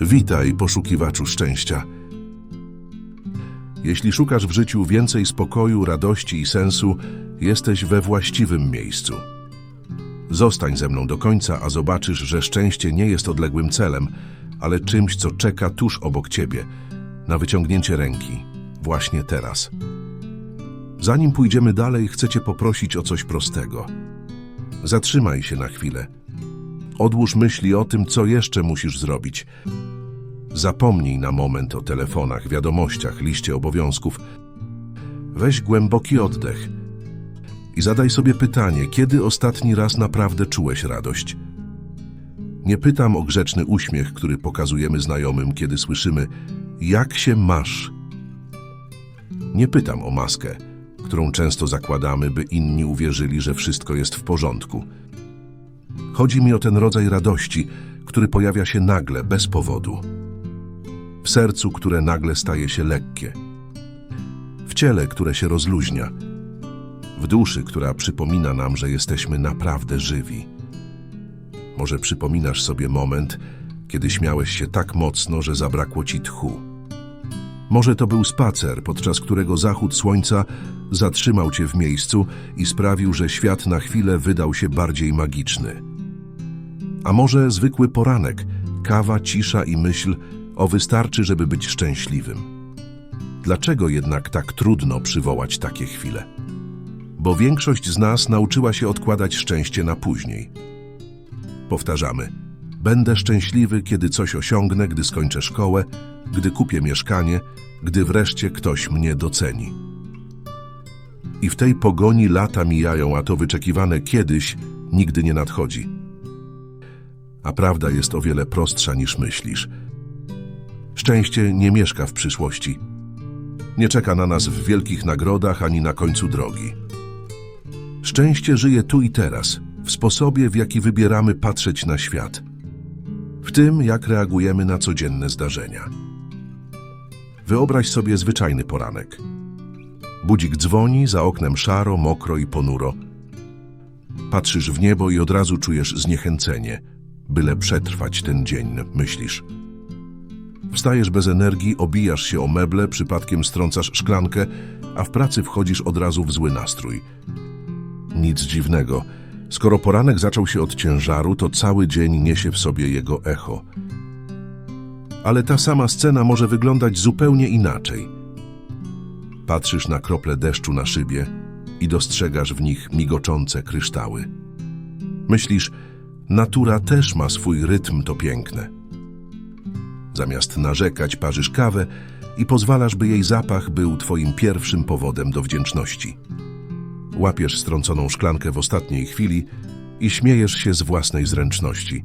Witaj, poszukiwaczu szczęścia. Jeśli szukasz w życiu więcej spokoju, radości i sensu, jesteś we właściwym miejscu. Zostań ze mną do końca, a zobaczysz, że szczęście nie jest odległym celem, ale czymś, co czeka tuż obok ciebie, na wyciągnięcie ręki, właśnie teraz. Zanim pójdziemy dalej, chcę cię poprosić o coś prostego. Zatrzymaj się na chwilę. Odłóż myśli o tym, co jeszcze musisz zrobić. Zapomnij na moment o telefonach, wiadomościach, liście obowiązków. Weź głęboki oddech i zadaj sobie pytanie, kiedy ostatni raz naprawdę czułeś radość? Nie pytam o grzeczny uśmiech, który pokazujemy znajomym, kiedy słyszymy jak się masz. Nie pytam o maskę, którą często zakładamy, by inni uwierzyli, że wszystko jest w porządku. Chodzi mi o ten rodzaj radości, który pojawia się nagle, bez powodu. W sercu, które nagle staje się lekkie. W ciele, które się rozluźnia. W duszy, która przypomina nam, że jesteśmy naprawdę żywi. Może przypominasz sobie moment, kiedy śmiałeś się tak mocno, że zabrakło ci tchu. Może to był spacer, podczas którego zachód słońca zatrzymał cię w miejscu i sprawił, że świat na chwilę wydał się bardziej magiczny. A może zwykły poranek, kawa, cisza i myśl o wystarczy, żeby być szczęśliwym. Dlaczego jednak tak trudno przywołać takie chwile? Bo większość z nas nauczyła się odkładać szczęście na później. Powtarzamy: Będę szczęśliwy, kiedy coś osiągnę, gdy skończę szkołę, gdy kupię mieszkanie, gdy wreszcie ktoś mnie doceni. I w tej pogoni lata mijają, a to wyczekiwane kiedyś nigdy nie nadchodzi. A prawda jest o wiele prostsza niż myślisz. Szczęście nie mieszka w przyszłości. Nie czeka na nas w wielkich nagrodach ani na końcu drogi. Szczęście żyje tu i teraz, w sposobie, w jaki wybieramy patrzeć na świat, w tym, jak reagujemy na codzienne zdarzenia. Wyobraź sobie zwyczajny poranek. Budzik dzwoni, za oknem szaro, mokro i ponuro. Patrzysz w niebo i od razu czujesz zniechęcenie, byle przetrwać ten dzień, myślisz. Wstajesz bez energii, obijasz się o meble, przypadkiem strącasz szklankę, a w pracy wchodzisz od razu w zły nastrój. Nic dziwnego. Skoro poranek zaczął się od ciężaru, to cały dzień niesie w sobie jego echo. Ale ta sama scena może wyglądać zupełnie inaczej. Patrzysz na krople deszczu na szybie i dostrzegasz w nich migoczące kryształy. Myślisz, natura też ma swój rytm, to piękne. Zamiast narzekać, parzysz kawę i pozwalasz, by jej zapach był twoim pierwszym powodem do wdzięczności. Łapiesz strąconą szklankę w ostatniej chwili i śmiejesz się z własnej zręczności.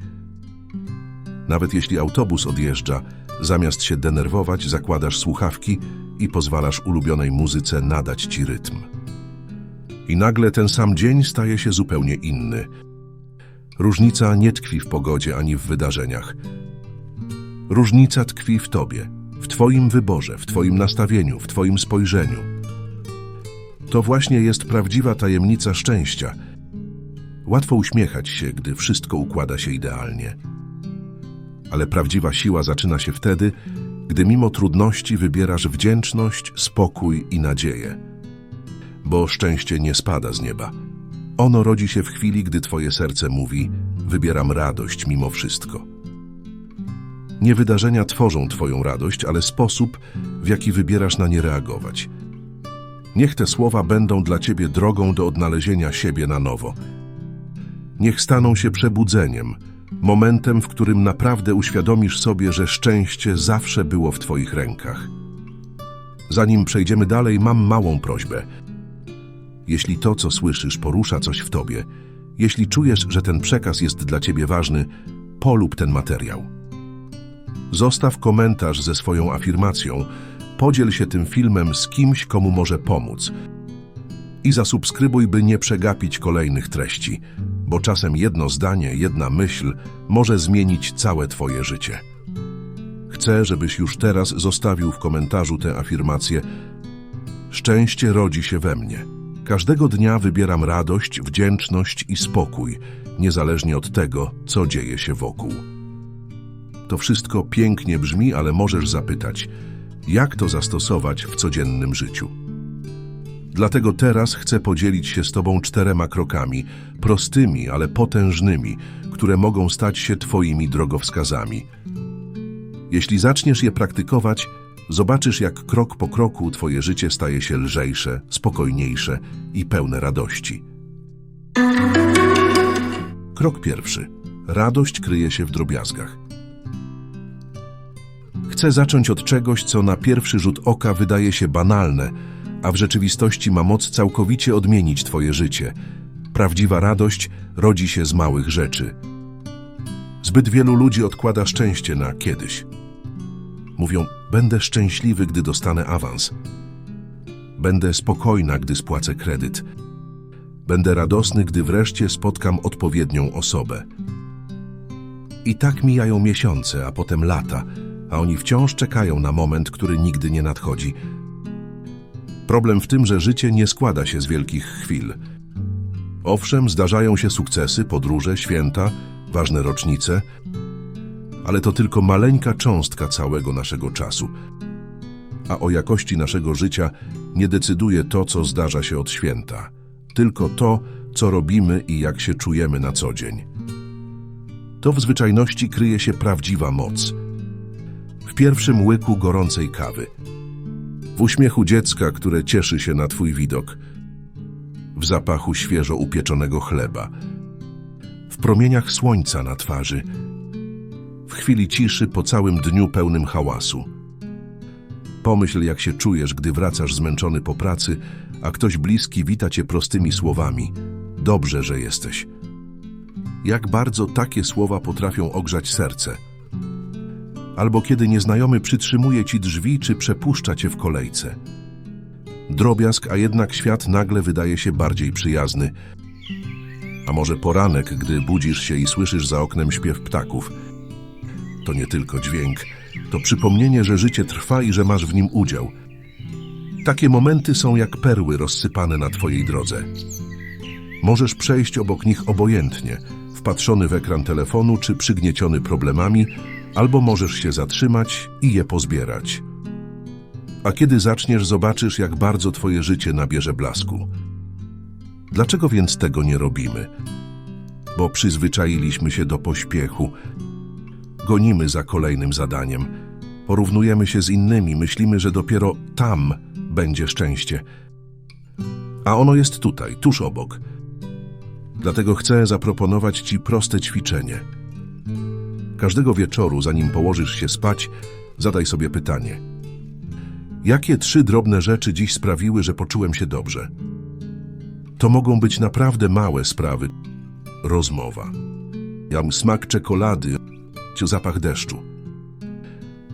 Nawet jeśli autobus odjeżdża, zamiast się denerwować, zakładasz słuchawki i pozwalasz ulubionej muzyce nadać ci rytm. I nagle ten sam dzień staje się zupełnie inny. Różnica nie tkwi w pogodzie ani w wydarzeniach. Różnica tkwi w tobie, w twoim wyborze, w twoim nastawieniu, w twoim spojrzeniu. To właśnie jest prawdziwa tajemnica szczęścia. Łatwo uśmiechać się, gdy wszystko układa się idealnie. Ale prawdziwa siła zaczyna się wtedy, gdy mimo trudności wybierasz wdzięczność, spokój i nadzieję. Bo szczęście nie spada z nieba. Ono rodzi się w chwili, gdy twoje serce mówi: Wybieram radość mimo wszystko. Nie wydarzenia tworzą twoją radość, ale sposób, w jaki wybierasz na nie reagować. Niech te słowa będą dla ciebie drogą do odnalezienia siebie na nowo. Niech staną się przebudzeniem, momentem, w którym naprawdę uświadomisz sobie, że szczęście zawsze było w twoich rękach. Zanim przejdziemy dalej, mam małą prośbę. Jeśli to, co słyszysz, porusza coś w tobie, jeśli czujesz, że ten przekaz jest dla ciebie ważny, polub ten materiał. Zostaw komentarz ze swoją afirmacją, podziel się tym filmem z kimś, komu może pomóc. I zasubskrybuj, by nie przegapić kolejnych treści, bo czasem jedno zdanie, jedna myśl może zmienić całe Twoje życie. Chcę, żebyś już teraz zostawił w komentarzu tę afirmację. Szczęście rodzi się we mnie. Każdego dnia wybieram radość, wdzięczność i spokój, niezależnie od tego, co dzieje się wokół. To wszystko pięknie brzmi, ale możesz zapytać, jak to zastosować w codziennym życiu? Dlatego teraz chcę podzielić się z Tobą czterema krokami, prostymi, ale potężnymi, które mogą stać się Twoimi drogowskazami. Jeśli zaczniesz je praktykować, zobaczysz, jak krok po kroku Twoje życie staje się lżejsze, spokojniejsze i pełne radości. Krok pierwszy. Radość kryje się w drobiazgach. Chcę zacząć od czegoś, co na pierwszy rzut oka wydaje się banalne, a w rzeczywistości ma moc całkowicie odmienić Twoje życie. Prawdziwa radość rodzi się z małych rzeczy. Zbyt wielu ludzi odkłada szczęście na kiedyś. Mówią, będę szczęśliwy, gdy dostanę awans. Będę spokojna, gdy spłacę kredyt. Będę radosny, gdy wreszcie spotkam odpowiednią osobę. I tak mijają miesiące, a potem lata, a oni wciąż czekają na moment, który nigdy nie nadchodzi. Problem w tym, że życie nie składa się z wielkich chwil. Owszem, zdarzają się sukcesy, podróże, święta, ważne rocznice, ale to tylko maleńka cząstka całego naszego czasu. A o jakości naszego życia nie decyduje to, co zdarza się od święta, tylko to, co robimy i jak się czujemy na co dzień. To w zwyczajności kryje się prawdziwa moc. W pierwszym łyku gorącej kawy, w uśmiechu dziecka, które cieszy się na Twój widok, w zapachu świeżo upieczonego chleba, w promieniach słońca na twarzy, w chwili ciszy po całym dniu pełnym hałasu. Pomyśl, jak się czujesz, gdy wracasz zmęczony po pracy, a ktoś bliski wita cię prostymi słowami. Dobrze, że jesteś. Jak bardzo takie słowa potrafią ogrzać serce. Albo kiedy nieznajomy przytrzymuje ci drzwi, czy przepuszcza cię w kolejce. Drobiazg, a jednak świat nagle wydaje się bardziej przyjazny. A może poranek, gdy budzisz się i słyszysz za oknem śpiew ptaków. To nie tylko dźwięk, to przypomnienie, że życie trwa i że masz w nim udział. Takie momenty są jak perły rozsypane na twojej drodze. Możesz przejść obok nich obojętnie, wpatrzony w ekran telefonu czy przygnieciony problemami, albo możesz się zatrzymać i je pozbierać. A kiedy zaczniesz, zobaczysz, jak bardzo twoje życie nabierze blasku. Dlaczego więc tego nie robimy? Bo przyzwyczailiśmy się do pośpiechu, gonimy za kolejnym zadaniem, porównujemy się z innymi, myślimy, że dopiero tam będzie szczęście. A ono jest tutaj, tuż obok. Dlatego chcę zaproponować Ci proste ćwiczenie. Każdego wieczoru, zanim położysz się spać, zadaj sobie pytanie. Jakie trzy drobne rzeczy dziś sprawiły, że poczułem się dobrze? To mogą być naprawdę małe sprawy. Rozmowa. Jam smak czekolady, zapach deszczu.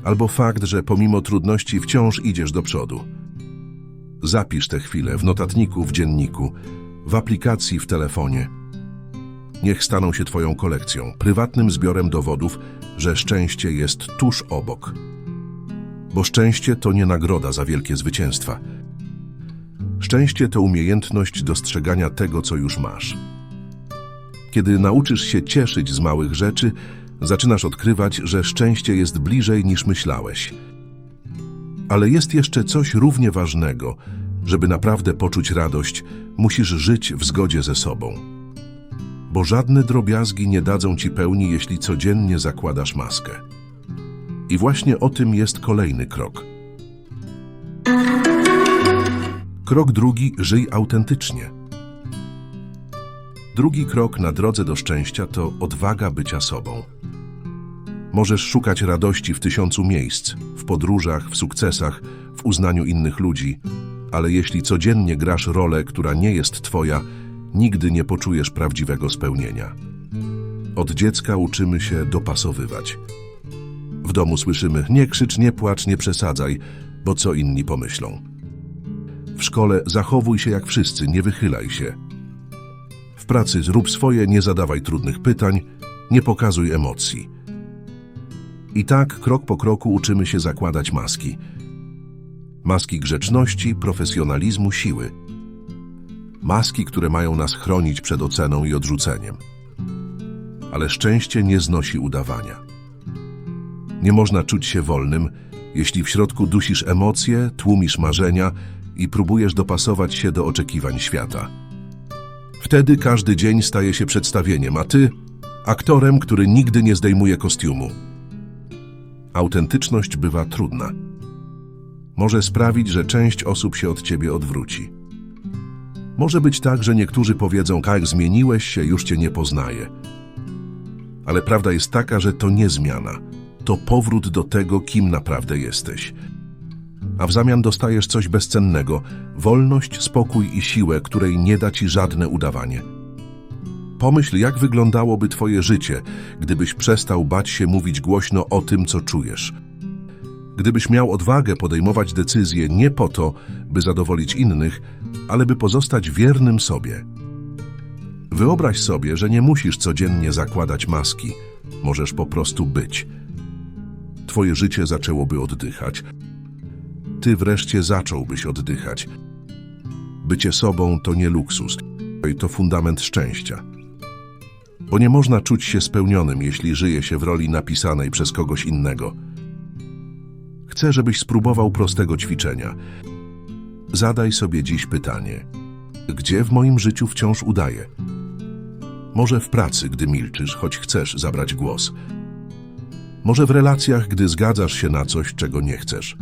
Albo fakt, że pomimo trudności wciąż idziesz do przodu. Zapisz te chwile w notatniku, w dzienniku, w aplikacji, w telefonie. Niech staną się Twoją kolekcją, prywatnym zbiorem dowodów, że szczęście jest tuż obok. Bo szczęście to nie nagroda za wielkie zwycięstwa. Szczęście to umiejętność dostrzegania tego, co już masz. Kiedy nauczysz się cieszyć z małych rzeczy, zaczynasz odkrywać, że szczęście jest bliżej niż myślałeś. Ale jest jeszcze coś równie ważnego. Żeby naprawdę poczuć radość, musisz żyć w zgodzie ze sobą. Bo żadne drobiazgi nie dadzą ci pełni, jeśli codziennie zakładasz maskę. I właśnie o tym jest kolejny krok. Krok drugi: żyj autentycznie. Drugi krok na drodze do szczęścia to odwaga bycia sobą. Możesz szukać radości w tysiącu miejsc, w podróżach, w sukcesach, w uznaniu innych ludzi, ale jeśli codziennie grasz rolę, która nie jest twoja, nigdy nie poczujesz prawdziwego spełnienia. Od dziecka uczymy się dopasowywać. W domu słyszymy: nie krzycz, nie płacz, nie przesadzaj, bo co inni pomyślą. W szkole zachowuj się jak wszyscy, nie wychylaj się. W pracy zrób swoje, nie zadawaj trudnych pytań, nie pokazuj emocji. I tak krok po kroku uczymy się zakładać maski. Maski grzeczności, profesjonalizmu, siły. Maski, które mają nas chronić przed oceną i odrzuceniem. Ale szczęście nie znosi udawania. Nie można czuć się wolnym, jeśli w środku dusisz emocje, tłumisz marzenia i próbujesz dopasować się do oczekiwań świata. Wtedy każdy dzień staje się przedstawieniem, a ty aktorem, który nigdy nie zdejmuje kostiumu. Autentyczność bywa trudna. Może sprawić, że część osób się od ciebie odwróci. Może być tak, że niektórzy powiedzą, tak, zmieniłeś się, już cię nie poznaję. Ale prawda jest taka, że to nie zmiana. To powrót do tego, kim naprawdę jesteś. A w zamian dostajesz coś bezcennego wolność, spokój i siłę, której nie da ci żadne udawanie. Pomyśl, jak wyglądałoby Twoje życie, gdybyś przestał bać się mówić głośno o tym, co czujesz. Gdybyś miał odwagę podejmować decyzje nie po to, by zadowolić innych, ale by pozostać wiernym sobie. Wyobraź sobie, że nie musisz codziennie zakładać maski, możesz po prostu być. Twoje życie zaczęłoby oddychać. Ty wreszcie zacząłbyś oddychać. Bycie sobą to nie luksus, to fundament szczęścia. Bo nie można czuć się spełnionym, jeśli żyje się w roli napisanej przez kogoś innego. Chcę, żebyś spróbował prostego ćwiczenia. Zadaj sobie dziś pytanie: gdzie w moim życiu wciąż udaję? Może w pracy, gdy milczysz, choć chcesz zabrać głos. Może w relacjach, gdy zgadzasz się na coś, czego nie chcesz.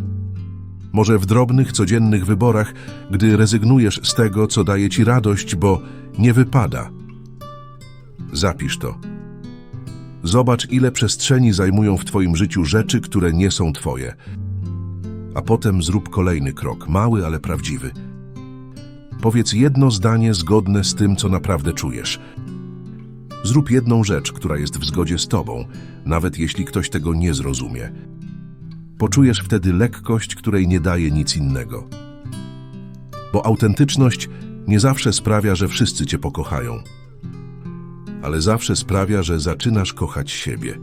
Może w drobnych, codziennych wyborach, gdy rezygnujesz z tego, co daje ci radość, bo nie wypada. Zapisz to. Zobacz, ile przestrzeni zajmują w Twoim życiu rzeczy, które nie są Twoje. A potem zrób kolejny krok, mały, ale prawdziwy. Powiedz jedno zdanie zgodne z tym, co naprawdę czujesz. Zrób jedną rzecz, która jest w zgodzie z Tobą, nawet jeśli ktoś tego nie zrozumie. Poczujesz wtedy lekkość, której nie daje nic innego. Bo autentyczność nie zawsze sprawia, że wszyscy Cię pokochają ale zawsze sprawia, że zaczynasz kochać siebie.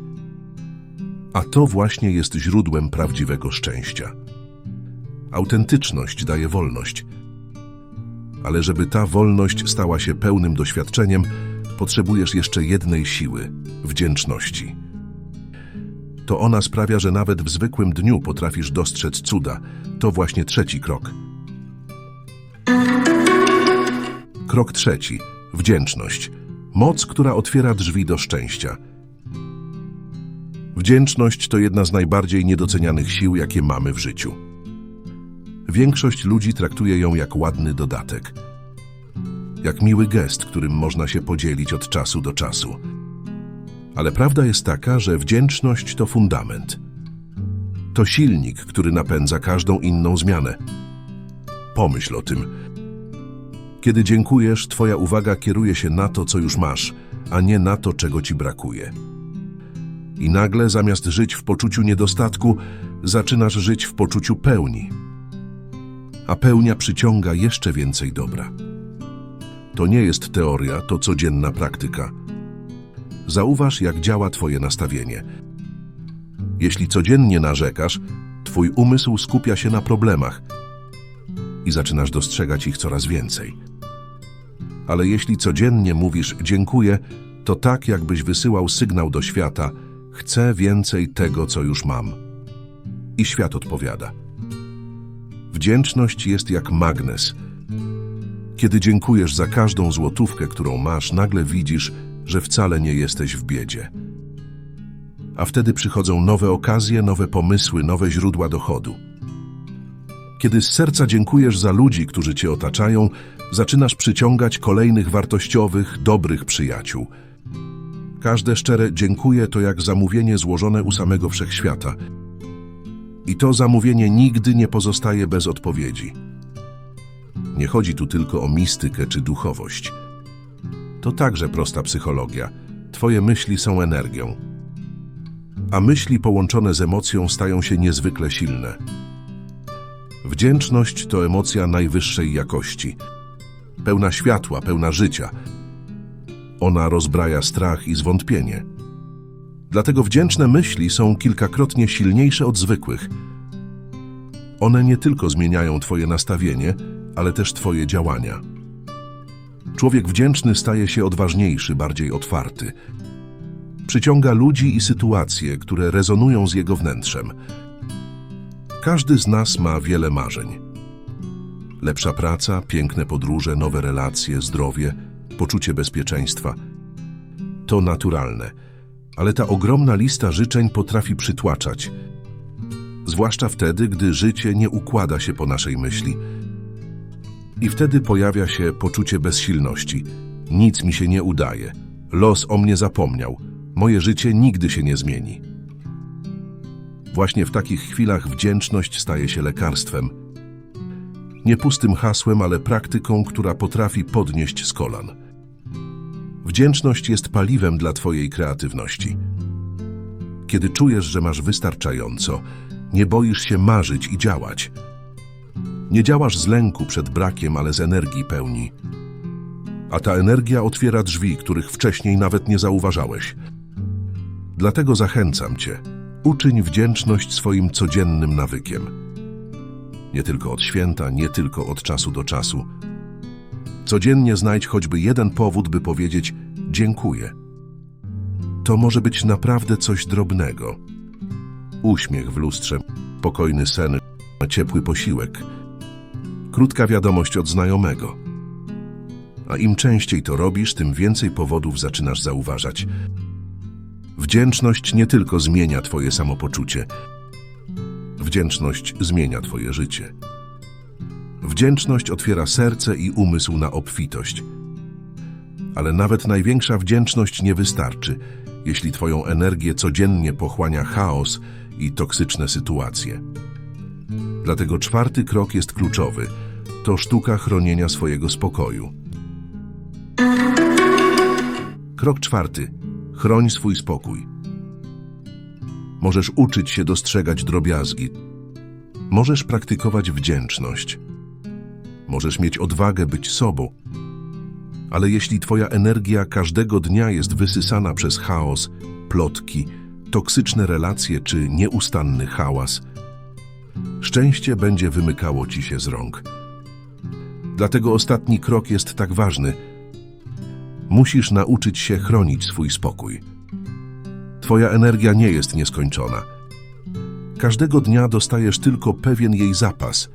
A to właśnie jest źródłem prawdziwego szczęścia. Autentyczność daje wolność. Ale żeby ta wolność stała się pełnym doświadczeniem, potrzebujesz jeszcze jednej siły wdzięczności. To ona sprawia, że nawet w zwykłym dniu potrafisz dostrzec cuda. To właśnie trzeci krok. Krok trzeci wdzięczność. Moc, która otwiera drzwi do szczęścia. Wdzięczność to jedna z najbardziej niedocenianych sił, jakie mamy w życiu. Większość ludzi traktuje ją jak ładny dodatek, jak miły gest, którym można się podzielić od czasu do czasu. Ale prawda jest taka, że wdzięczność to fundament. To silnik, który napędza każdą inną zmianę. Pomyśl o tym. Kiedy dziękujesz, Twoja uwaga kieruje się na to, co już masz, a nie na to, czego Ci brakuje. I nagle, zamiast żyć w poczuciu niedostatku, zaczynasz żyć w poczuciu pełni. A pełnia przyciąga jeszcze więcej dobra. To nie jest teoria, to codzienna praktyka. Zauważ, jak działa Twoje nastawienie. Jeśli codziennie narzekasz, Twój umysł skupia się na problemach i zaczynasz dostrzegać ich coraz więcej ale jeśli codziennie mówisz dziękuję, to tak jakbyś wysyłał sygnał do świata chcę więcej tego, co już mam. I świat odpowiada. Wdzięczność jest jak magnes. Kiedy dziękujesz za każdą złotówkę, którą masz, nagle widzisz, że wcale nie jesteś w biedzie. A wtedy przychodzą nowe okazje, nowe pomysły, nowe źródła dochodu. Kiedy z serca dziękujesz za ludzi, którzy cię otaczają, zaczynasz przyciągać kolejnych wartościowych, dobrych przyjaciół. Każde szczere dziękuję to jak zamówienie złożone u samego wszechświata. I to zamówienie nigdy nie pozostaje bez odpowiedzi. Nie chodzi tu tylko o mistykę czy duchowość. To także prosta psychologia. Twoje myśli są energią. A myśli połączone z emocją stają się niezwykle silne. Wdzięczność to emocja najwyższej jakości – pełna światła, pełna życia. Ona rozbraja strach i zwątpienie. Dlatego wdzięczne myśli są kilkakrotnie silniejsze od zwykłych. One nie tylko zmieniają Twoje nastawienie, ale też Twoje działania. Człowiek wdzięczny staje się odważniejszy, bardziej otwarty. Przyciąga ludzi i sytuacje, które rezonują z jego wnętrzem. Każdy z nas ma wiele marzeń. Lepsza praca, piękne podróże, nowe relacje, zdrowie, poczucie bezpieczeństwa. To naturalne, ale ta ogromna lista życzeń potrafi przytłaczać. Zwłaszcza wtedy, gdy życie nie układa się po naszej myśli. I wtedy pojawia się poczucie bezsilności. Nic mi się nie udaje. Los o mnie zapomniał. Moje życie nigdy się nie zmieni. Właśnie w takich chwilach wdzięczność staje się lekarstwem. Nie pustym hasłem, ale praktyką, która potrafi podnieść z kolan. Wdzięczność jest paliwem dla Twojej kreatywności. Kiedy czujesz, że masz wystarczająco, nie boisz się marzyć i działać. Nie działasz z lęku przed brakiem, ale z energii pełni. A ta energia otwiera drzwi, których wcześniej nawet nie zauważałeś. Dlatego zachęcam Cię. Uczyń wdzięczność swoim codziennym nawykiem. Nie tylko od święta, nie tylko od czasu do czasu. Codziennie znajdź choćby jeden powód, by powiedzieć dziękuję. To może być naprawdę coś drobnego. Uśmiech w lustrze, spokojny sen, ciepły posiłek, krótka wiadomość od znajomego. A im częściej to robisz, tym więcej powodów zaczynasz zauważać. Wdzięczność nie tylko zmienia Twoje samopoczucie, wdzięczność zmienia Twoje życie. Wdzięczność otwiera serce i umysł na obfitość. Ale nawet największa wdzięczność nie wystarczy, jeśli Twoją energię codziennie pochłania chaos i toksyczne sytuacje. Dlatego czwarty krok jest kluczowy. To sztuka chronienia swojego spokoju. Krok czwarty. Chroń swój spokój. Możesz uczyć się dostrzegać drobiazgi. Możesz praktykować wdzięczność. Możesz mieć odwagę być sobą. Ale jeśli Twoja energia każdego dnia jest wysysana przez chaos, plotki, toksyczne relacje czy nieustanny hałas, szczęście będzie wymykało Ci się z rąk. Dlatego ostatni krok jest tak ważny. Musisz nauczyć się chronić swój spokój. Twoja energia nie jest nieskończona. Każdego dnia dostajesz tylko pewien jej zapas.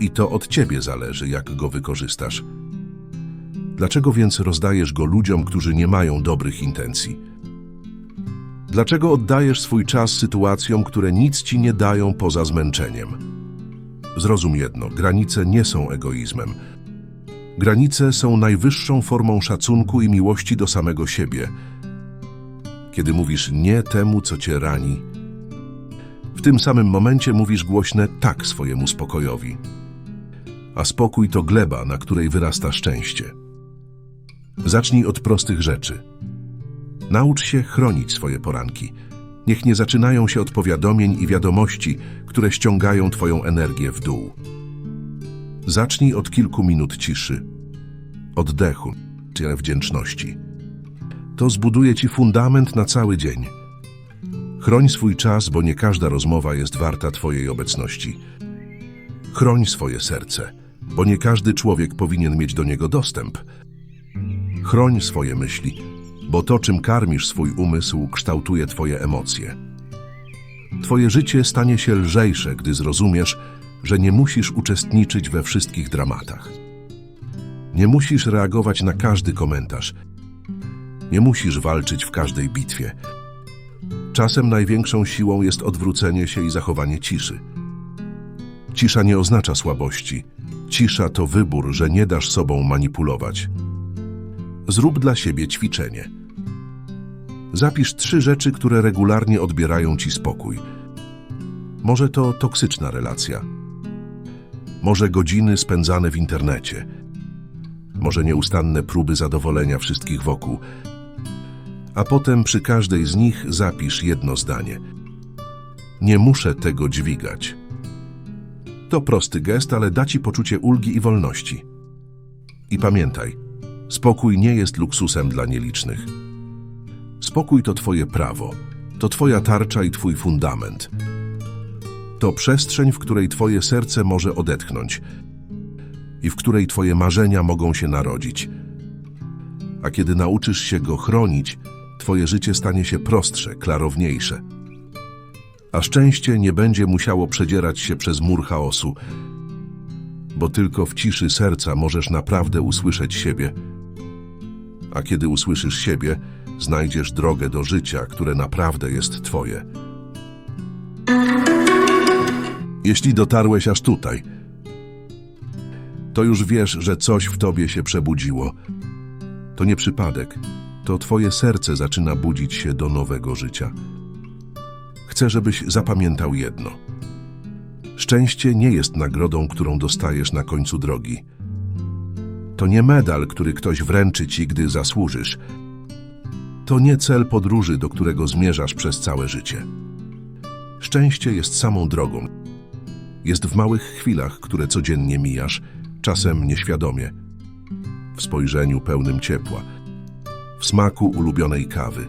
I to od ciebie zależy, jak go wykorzystasz. Dlaczego więc rozdajesz go ludziom, którzy nie mają dobrych intencji? Dlaczego oddajesz swój czas sytuacjom, które nic ci nie dają poza zmęczeniem? Zrozum jedno, granice nie są egoizmem. Granice są najwyższą formą szacunku i miłości do samego siebie. Kiedy mówisz nie temu, co cię rani, w tym samym momencie mówisz głośne tak swojemu spokojowi. A spokój to gleba, na której wyrasta szczęście. Zacznij od prostych rzeczy. Naucz się chronić swoje poranki. Niech nie zaczynają się od powiadomień i wiadomości, które ściągają Twoją energię w dół. Zacznij od kilku minut ciszy, oddechu, czy wdzięczności. To zbuduje Ci fundament na cały dzień. Chroń swój czas, bo nie każda rozmowa jest warta Twojej obecności. Chroń swoje serce, bo nie każdy człowiek powinien mieć do niego dostęp. Chroń swoje myśli, bo to, czym karmisz swój umysł, kształtuje Twoje emocje. Twoje życie stanie się lżejsze, gdy zrozumiesz, że nie musisz uczestniczyć we wszystkich dramatach. Nie musisz reagować na każdy komentarz. Nie musisz walczyć w każdej bitwie. Czasem największą siłą jest odwrócenie się i zachowanie ciszy. Cisza nie oznacza słabości. Cisza to wybór, że nie dasz sobą manipulować. Zrób dla siebie ćwiczenie. Zapisz trzy rzeczy, które regularnie odbierają ci spokój. Może to toksyczna relacja. Może godziny spędzane w internecie. Może nieustanne próby zadowolenia wszystkich wokół. A potem przy każdej z nich zapisz jedno zdanie. Nie muszę tego dźwigać. To prosty gest, ale da ci poczucie ulgi i wolności. I pamiętaj, spokój nie jest luksusem dla nielicznych. Spokój to Twoje prawo, to Twoja tarcza i Twój fundament. To przestrzeń, w której Twoje serce może odetchnąć i w której Twoje marzenia mogą się narodzić. A kiedy nauczysz się go chronić, Twoje życie stanie się prostsze, klarowniejsze. A szczęście nie będzie musiało przedzierać się przez mur chaosu, bo tylko w ciszy serca możesz naprawdę usłyszeć siebie. A kiedy usłyszysz siebie, znajdziesz drogę do życia, które naprawdę jest twoje. Jeśli dotarłeś aż tutaj, to już wiesz, że coś w tobie się przebudziło. To nie przypadek, to twoje serce zaczyna budzić się do nowego życia. Chcę, żebyś zapamiętał jedno. Szczęście nie jest nagrodą, którą dostajesz na końcu drogi. To nie medal, który ktoś wręczy ci, gdy zasłużysz. To nie cel podróży, do którego zmierzasz przez całe życie. Szczęście jest samą drogą. Jest w małych chwilach, które codziennie mijasz, czasem nieświadomie. W spojrzeniu pełnym ciepła, w smaku ulubionej kawy,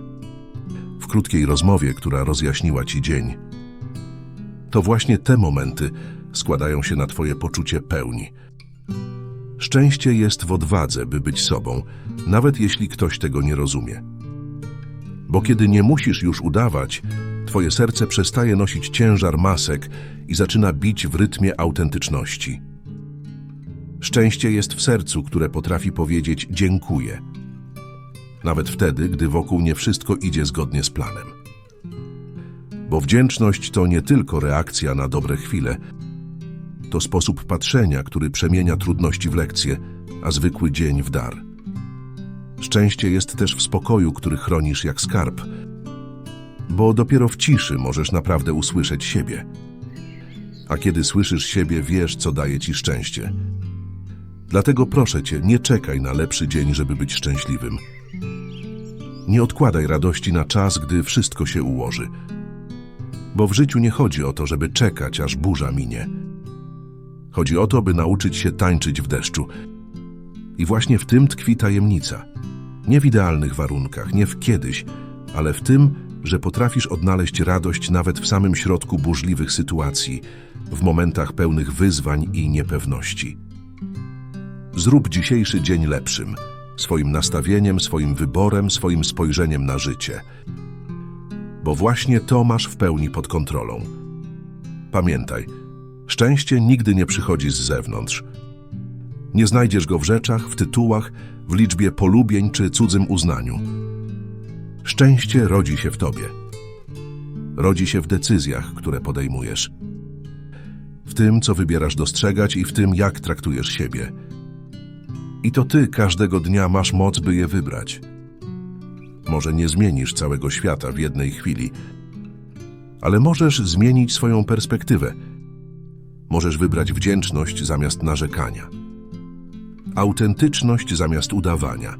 w krótkiej rozmowie, która rozjaśniła ci dzień. To właśnie te momenty składają się na twoje poczucie pełni. Szczęście jest w odwadze, by być sobą, nawet jeśli ktoś tego nie rozumie. Bo kiedy nie musisz już udawać, twoje serce przestaje nosić ciężar masek i zaczyna bić w rytmie autentyczności. Szczęście jest w sercu, które potrafi powiedzieć dziękuję. Nawet wtedy, gdy wokół nie wszystko idzie zgodnie z planem. Bo wdzięczność to nie tylko reakcja na dobre chwile, to sposób patrzenia, który przemienia trudności w lekcje, a zwykły dzień w dar. Szczęście jest też w spokoju, który chronisz jak skarb, bo dopiero w ciszy możesz naprawdę usłyszeć siebie. A kiedy słyszysz siebie, wiesz, co daje ci szczęście. Dlatego proszę cię, nie czekaj na lepszy dzień, żeby być szczęśliwym. Nie odkładaj radości na czas, gdy wszystko się ułoży. Bo w życiu nie chodzi o to, żeby czekać, aż burza minie. Chodzi o to, by nauczyć się tańczyć w deszczu. I właśnie w tym tkwi tajemnica. Nie w idealnych warunkach, nie w kiedyś, ale w tym, że potrafisz odnaleźć radość nawet w samym środku burzliwych sytuacji, w momentach pełnych wyzwań i niepewności. Zrób dzisiejszy dzień lepszym, swoim nastawieniem, swoim wyborem, swoim spojrzeniem na życie. Bo właśnie to masz w pełni pod kontrolą. Pamiętaj, szczęście nigdy nie przychodzi z zewnątrz. Nie znajdziesz go w rzeczach, w tytułach, w liczbie polubień czy cudzym uznaniu. Szczęście rodzi się w tobie. Rodzi się w decyzjach, które podejmujesz. W tym, co wybierasz dostrzegać i w tym, jak traktujesz siebie. I to ty każdego dnia masz moc, by je wybrać. Może nie zmienisz całego świata w jednej chwili, ale możesz zmienić swoją perspektywę. Możesz wybrać wdzięczność zamiast narzekania, autentyczność zamiast udawania,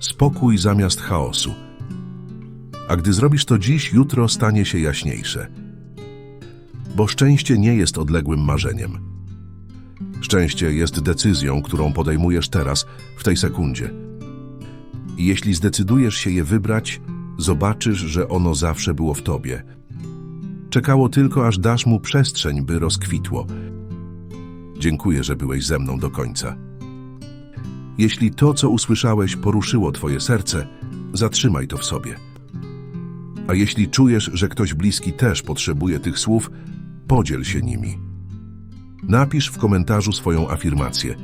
spokój zamiast chaosu. A gdy zrobisz to dziś, jutro stanie się jaśniejsze. Bo szczęście nie jest odległym marzeniem. Szczęście jest decyzją, którą podejmujesz teraz, w tej sekundzie. I jeśli zdecydujesz się je wybrać, zobaczysz, że ono zawsze było w tobie. Czekało tylko, aż dasz mu przestrzeń, by rozkwitło. Dziękuję, że byłeś ze mną do końca. Jeśli to, co usłyszałeś, poruszyło twoje serce, zatrzymaj to w sobie. A jeśli czujesz, że ktoś bliski też potrzebuje tych słów, podziel się nimi. Napisz w komentarzu swoją afirmację.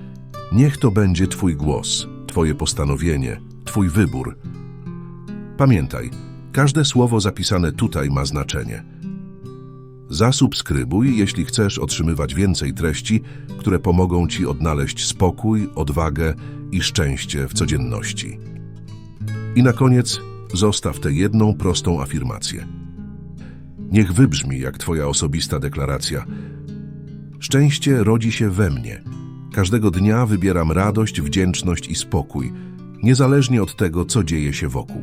Niech to będzie Twój głos, Twoje postanowienie, Twój wybór. Pamiętaj, każde słowo zapisane tutaj ma znaczenie. Zasubskrybuj, jeśli chcesz otrzymywać więcej treści, które pomogą Ci odnaleźć spokój, odwagę i szczęście w codzienności. I na koniec zostaw tę jedną prostą afirmację. Niech wybrzmi jak Twoja osobista deklaracja. Szczęście rodzi się we mnie. Każdego dnia wybieram radość, wdzięczność i spokój, niezależnie od tego, co dzieje się wokół.